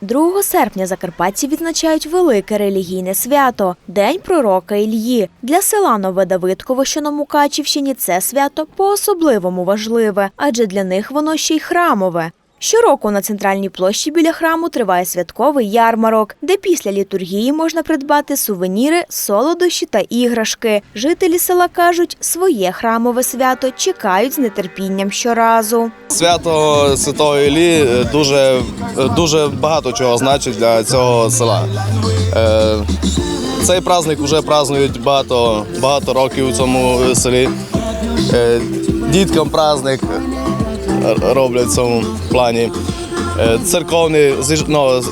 2 серпня закарпатці відзначають велике релігійне свято День пророка Ільї. Для села Нове Давидково, що на Мукачівщині, це свято по-особливому важливе, адже для них воно ще й храмове. Щороку на центральній площі біля храму триває святковий ярмарок, де після літургії можна придбати сувеніри, солодощі та іграшки. Жителі села кажуть, своє храмове свято чекають з нетерпінням щоразу. Свято Святого Іллі е, дуже, е, дуже багато чого значить для цього села. Е, Цей праздник вже празднують багато, багато років у цьому селі. Діткам праздник роблять в цьому плані. Е, Церковні ну,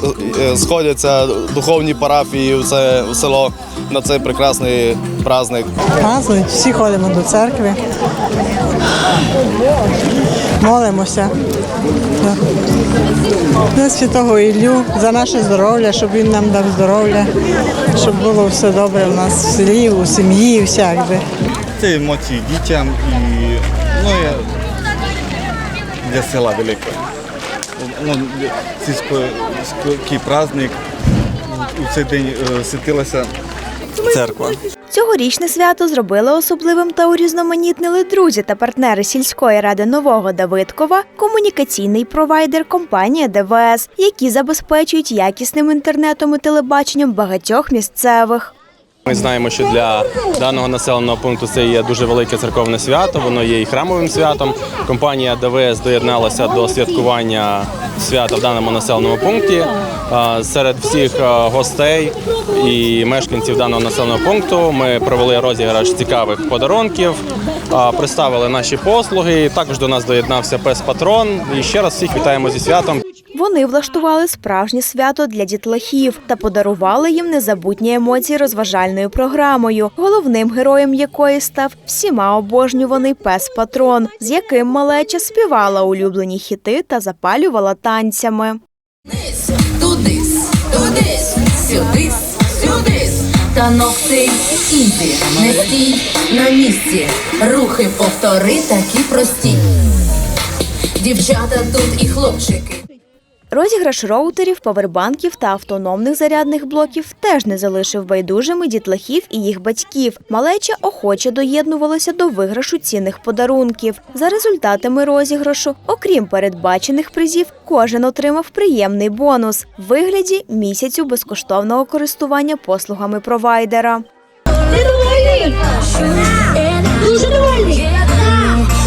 е, сходяться духовні парафії в це в село на цей прекрасний праздник. Празднують, всі ходимо до церкви. Молимося. За святого Іллю, за наше здоров'я, щоб він нам дав здоров'я, щоб було все добре в нас в селі, у сім'ї, всяк би. Це емоції дітям і ну, я, для села велике. Ну, сільський праздник. У цей день е, святилася церква. Цьогорічне свято зробили особливим та урізноманітнили друзі та партнери сільської ради Нового Давидкова, комунікаційний провайдер компанія ДВС, які забезпечують якісним інтернетом і телебаченням багатьох місцевих. Ми знаємо, що для даного населеного пункту це є дуже велике церковне свято. Воно є і храмовим святом. Компанія ДВС доєдналася до святкування свята в даному населеному пункті. Серед всіх гостей і мешканців даного населеного пункту ми провели розіграш цікавих подарунків, представили наші послуги. Також до нас доєднався пес Патрон. І ще раз всіх вітаємо зі святом. Вони влаштували справжнє свято для дітлахів та подарували їм незабутні емоції розважальною програмою, головним героєм якої став всіма обожнюваний пес Патрон, з яким малеча співала улюблені хіти та запалювала танцями. Сюдись. Танок цей ізі, не стій на місці. Рухи повтори такі прості. Дівчата тут і хлопчики. Розіграш роутерів, павербанків та автономних зарядних блоків теж не залишив байдужими дітлахів і їх батьків. Малеча охоче доєднувалася до виграшу цінних подарунків. За результатами розіграшу, окрім передбачених призів, кожен отримав приємний бонус в вигляді місяцю безкоштовного користування послугами провайдера. Дуже довольний.